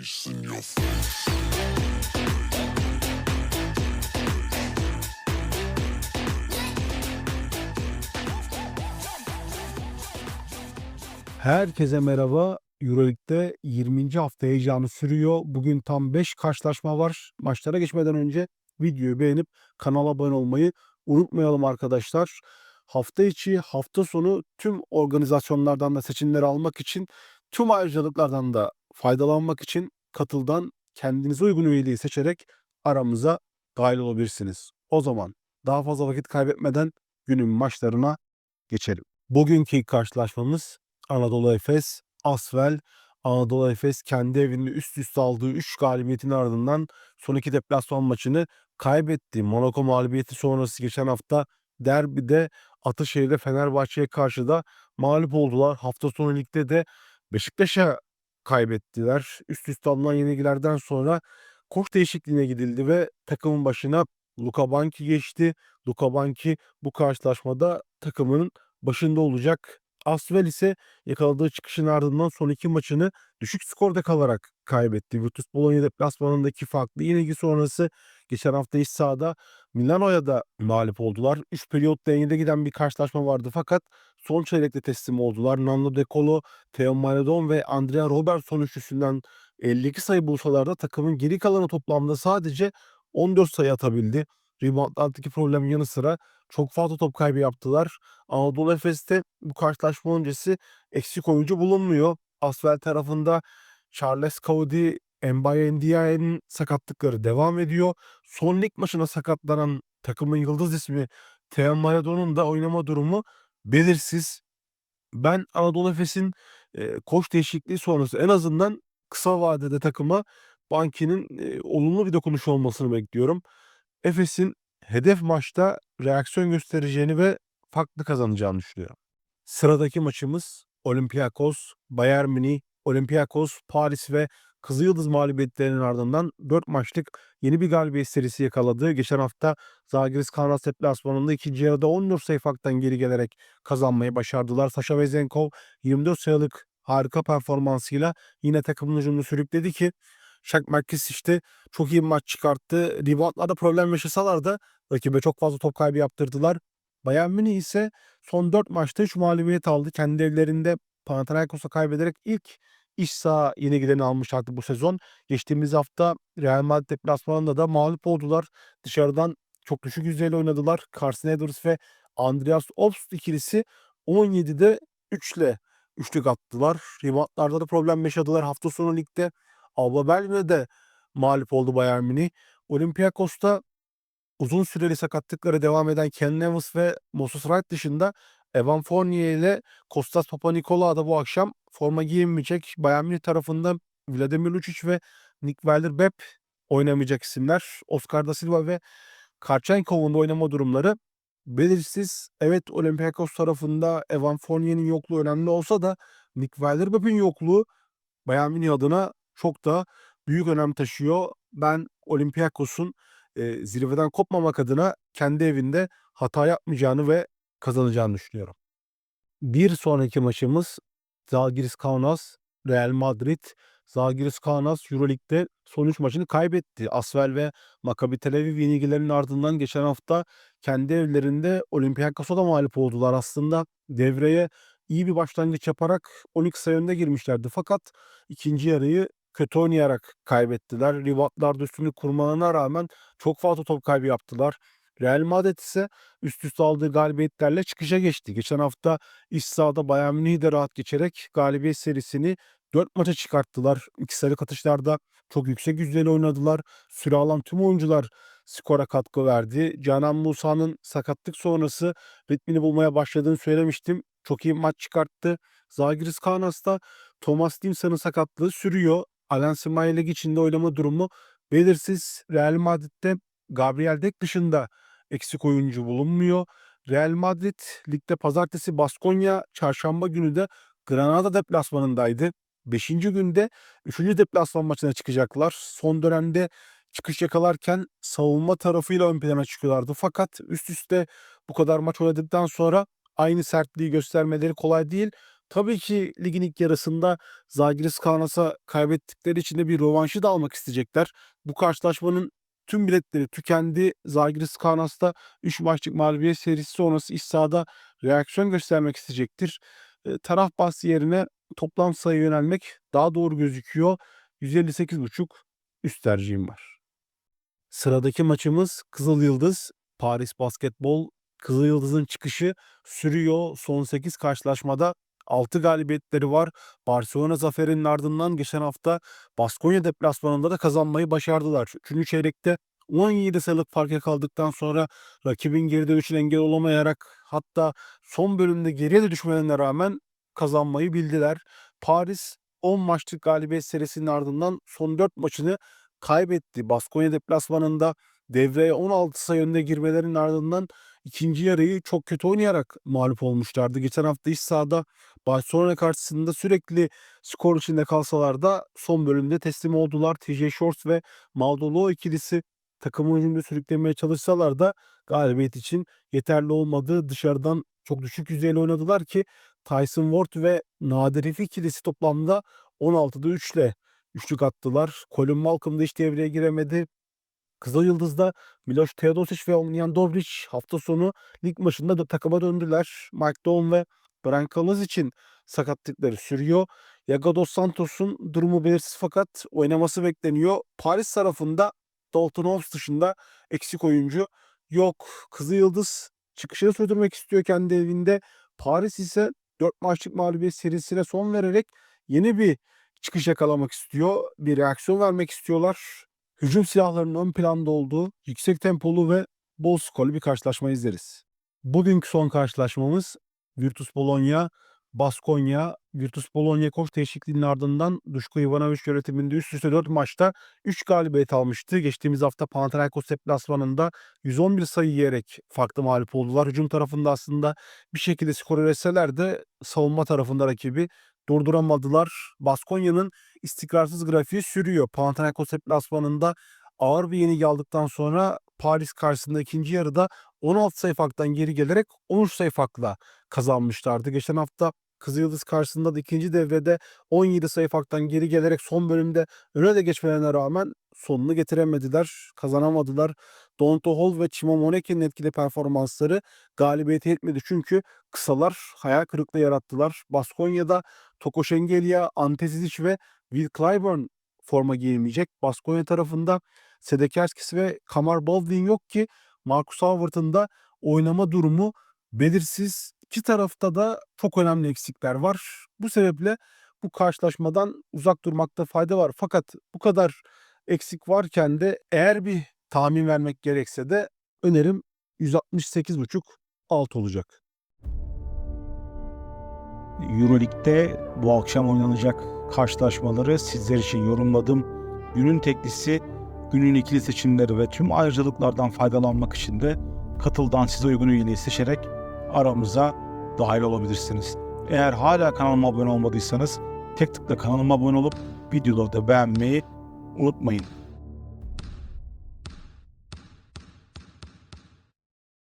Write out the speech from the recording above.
face in your face. Herkese merhaba. Euroleague'de 20. hafta heyecanı sürüyor. Bugün tam 5 karşılaşma var. Maçlara geçmeden önce videoyu beğenip kanala abone olmayı unutmayalım arkadaşlar. Hafta içi, hafta sonu tüm organizasyonlardan da seçimleri almak için, tüm ayrıcalıklardan da faydalanmak için katıldan kendinize uygun üyeliği seçerek aramıza dahil olabilirsiniz. O zaman daha fazla vakit kaybetmeden günün maçlarına geçelim. Bugünkü karşılaşmamız Anadolu Efes, Asvel. Anadolu Efes kendi evinde üst üste aldığı 3 galibiyetin ardından son iki deplasman maçını kaybetti. Monaco mağlubiyeti sonrası geçen hafta derbide Ataşehir'de Fenerbahçe'ye karşı da mağlup oldular. Hafta sonu ligde de Beşiktaş'a kaybettiler. Üst üste alınan yenilgilerden sonra koç değişikliğine gidildi ve takımın başına Luka Banki geçti. Luka Banki bu karşılaşmada takımının başında olacak. Asvel ise yakaladığı çıkışın ardından son iki maçını düşük skorda kalarak kaybetti. Virtus Bologna deplasmanındaki farklı yenilgi sonrası geçen hafta iç sahada Milano'ya da mağlup oldular. 3 periyot dengede giden bir karşılaşma vardı fakat son çeyrekte teslim oldular. Nando De Colo, Theo Maradon ve Andrea Robertson üçlüsünden 52 sayı bulsalar da takımın geri kalanı toplamda sadece 14 sayı atabildi. Reboundlardaki problemin yanı sıra çok fazla top kaybı yaptılar. Anadolu Efes'te bu karşılaşma öncesi eksik oyuncu bulunmuyor. Asvel tarafında Charles Cody, Mbaye Ndiaye'nin sakatlıkları devam ediyor. Son lig maçına sakatlanan takımın yıldız ismi Theo Maradon'un da oynama durumu belirsiz. Ben Anadolu Efes'in e, koç değişikliği sonrası en azından kısa vadede takıma Banki'nin e, olumlu bir dokunuş olmasını bekliyorum. Efes'in hedef maçta reaksiyon göstereceğini ve farklı kazanacağını düşünüyorum. Sıradaki maçımız Olympiakos, Bayern Münih, Olympiakos, Paris ve Kızılyıldız mağlubiyetlerinin ardından 4 maçlık yeni bir galibiyet serisi yakaladı. Geçen hafta Zalgiris Kaunas deplasmanında ikinci yarıda 14 sayı farktan geri gelerek kazanmayı başardılar. Sasha Vezenkov 24 sayılık harika performansıyla yine takımın hücumunu sürükledi ki Şak Merkez işte çok iyi bir maç çıkarttı. Reboundlarda problem yaşasalar da rakibe çok fazla top kaybı yaptırdılar. Bayern Münih ise son 4 maçta 3 mağlubiyet aldı. Kendi evlerinde Panathinaikos'a kaybederek ilk iç saha yenilgilerini almışlardı bu sezon. Geçtiğimiz hafta Real Madrid deplasmanında da mağlup oldular. Dışarıdan çok düşük yüzdeyle oynadılar. Carson Edwards ve Andreas Obst ikilisi 17'de 3 ile üçlük attılar. Reboundlarda da problem yaşadılar. Hafta sonu ligde Alba Berlin'e de mağlup oldu Bayern Münih. Olympiakos'ta uzun süreli sakatlıkları devam eden Ken Neville ve Moses Wright dışında Evan Fournier ile Kostas Papanikolaou da bu akşam forma giyinmeyecek. Bayern Münih tarafından Vladimir Lucic ve Nick Weiler-Bepp oynamayacak isimler. Oscar da Silva ve Karchenkov'un da oynama durumları belirsiz. Evet Olympiakos tarafında Evan Fournier'in yokluğu önemli olsa da Nick Weiler-Bepp'in yokluğu Bayern Münih adına çok da büyük önem taşıyor. Ben Olympiakos'un e, zirveden kopmamak adına kendi evinde hata yapmayacağını ve kazanacağını düşünüyorum. Bir sonraki maçımız Zalgiris Kaunas, Real Madrid. Zalgiris Kaunas Euroleague'de son 3 maçını kaybetti. Asvel ve Maccabi Tel Aviv yenilgilerinin ardından geçen hafta kendi evlerinde Olympiakos'a da mağlup oldular. Aslında devreye iyi bir başlangıç yaparak 12 sayı önde girmişlerdi. Fakat ikinci yarıyı kötü oynayarak kaybettiler. Reboundlarda üstünlük kurmalarına rağmen çok fazla top kaybı yaptılar. Real Madrid ise üst üste aldığı galibiyetlerle çıkışa geçti. Geçen hafta iç sahada Bayern Münih'i de rahat geçerek galibiyet serisini 4 maça çıkarttılar. İkişerli atışlarda çok yüksek yüzdeli oynadılar. Süre alan tüm oyuncular skora katkı verdi. Canan Musa'nın sakatlık sonrası ritmini bulmaya başladığını söylemiştim. Çok iyi maç çıkarttı. Zalgiris Kaunas'ta Thomas Dimsa'nın sakatlığı sürüyor. Alan Smaileg için de oynama durumu belirsiz. Real Madrid'de Gabriel Dek dışında eksik oyuncu bulunmuyor. Real Madrid ligde pazartesi Baskonya, çarşamba günü de Granada deplasmanındaydı. Beşinci günde üçüncü deplasman maçına çıkacaklar. Son dönemde çıkış yakalarken savunma tarafıyla ön plana çıkıyorlardı. Fakat üst üste bu kadar maç oynadıktan sonra aynı sertliği göstermeleri kolay değil. Tabii ki ligin ilk yarısında Zalgiris Kaunas'a kaybettikleri için de bir rövanşı da almak isteyecekler. Bu karşılaşmanın tüm biletleri tükendi. Zalgiris Kaunas'ta 3 maçlık mağlubiyet serisi sonrası iç reaksiyon göstermek isteyecektir. E, taraf bahsi yerine toplam sayı yönelmek daha doğru gözüküyor. 158.5 üst tercihim var. Sıradaki maçımız Kızıl Yıldız Paris Basketbol. Kızıl Yıldız'ın çıkışı sürüyor. Son 8 karşılaşmada 6 galibiyetleri var. Barcelona zaferinin ardından geçen hafta Baskonya deplasmanında da kazanmayı başardılar. Üçüncü çeyrekte 17 sayılık fark kaldıktan sonra rakibin geri dönüşüne engel olamayarak hatta son bölümde geriye de düşmelerine rağmen kazanmayı bildiler. Paris 10 maçlık galibiyet serisinin ardından son 4 maçını kaybetti. Baskonya deplasmanında devreye 16 sayı önde girmelerinin ardından ikinci yarıyı çok kötü oynayarak mağlup olmuşlardı. Geçen hafta iç sahada Barcelona karşısında sürekli skor içinde kalsalar da son bölümde teslim oldular. TJ Shorts ve Maldolo ikilisi takımı hücumda sürüklemeye çalışsalar da galibiyet için yeterli olmadı. Dışarıdan çok düşük yüzeyli oynadılar ki Tyson Ward ve Nadir Hafif ikilisi toplamda 16'da 3 ile üçlük attılar. Colin Malcolm da hiç devreye giremedi. Kızıl Yıldız'da Miloš Teodosic ve Omnijan Dobric hafta sonu lig maçında da takıma döndüler. Mike Doan ve Branko için sakatlıkları sürüyor. Yago Dos Santos'un durumu belirsiz fakat oynaması bekleniyor. Paris tarafında Dalton Hobbs dışında eksik oyuncu yok. Kızıl Yıldız çıkışını sürdürmek istiyor kendi evinde. Paris ise 4 maçlık mağlubiyet serisine son vererek yeni bir çıkış yakalamak istiyor. Bir reaksiyon vermek istiyorlar. Hücum silahlarının ön planda olduğu yüksek tempolu ve bol skorlu bir karşılaşma izleriz. Bugünkü son karşılaşmamız Virtus Bologna, Baskonya, Virtus Bologna koç değişikliğinin ardından Duşko Ivanovic yönetiminde üst üste 4 maçta 3 galibiyet almıştı. Geçtiğimiz hafta Panathinaikos deplasmanında 111 sayı yiyerek farklı mağlup oldular. Hücum tarafında aslında bir şekilde skor üretseler de savunma tarafında rakibi durduramadılar. Baskonya'nın istikrarsız grafiği sürüyor. Panathinaikos deplasmanında ağır bir yenilgi aldıktan sonra Paris karşısında ikinci yarıda 16 sayı farktan geri gelerek 13 sayı farkla kazanmışlardı. Geçen hafta Kızılyıldız karşısında da ikinci devrede 17 sayı farktan geri gelerek son bölümde öne de geçmelerine rağmen sonunu getiremediler, kazanamadılar. Donto Hall ve Chimo Moneke'nin etkili performansları galibiyete yetmedi. Çünkü kısalar hayal kırıklığı yarattılar. Baskonya'da Toko Şengelya, Ante Zizic ve Will Clyburn forma giyemeyecek. Baskonya tarafında Sedekerskis ve Kamar Baldwin yok ki Marcus Howard'ın da oynama durumu belirsiz. İki tarafta da çok önemli eksikler var. Bu sebeple bu karşılaşmadan uzak durmakta fayda var. Fakat bu kadar eksik varken de eğer bir tahmin vermek gerekse de önerim 168.5 alt olacak. Euroleague'de bu akşam oynanacak karşılaşmaları sizler için yorumladım. Günün teklisi, günün ikili seçimleri ve tüm ayrıcalıklardan faydalanmak için de katıldan size uygun üyeliği seçerek aramıza dahil olabilirsiniz. Eğer hala kanalıma abone olmadıysanız tek tıkla kanalıma abone olup videoları da beğenmeyi outro Maído.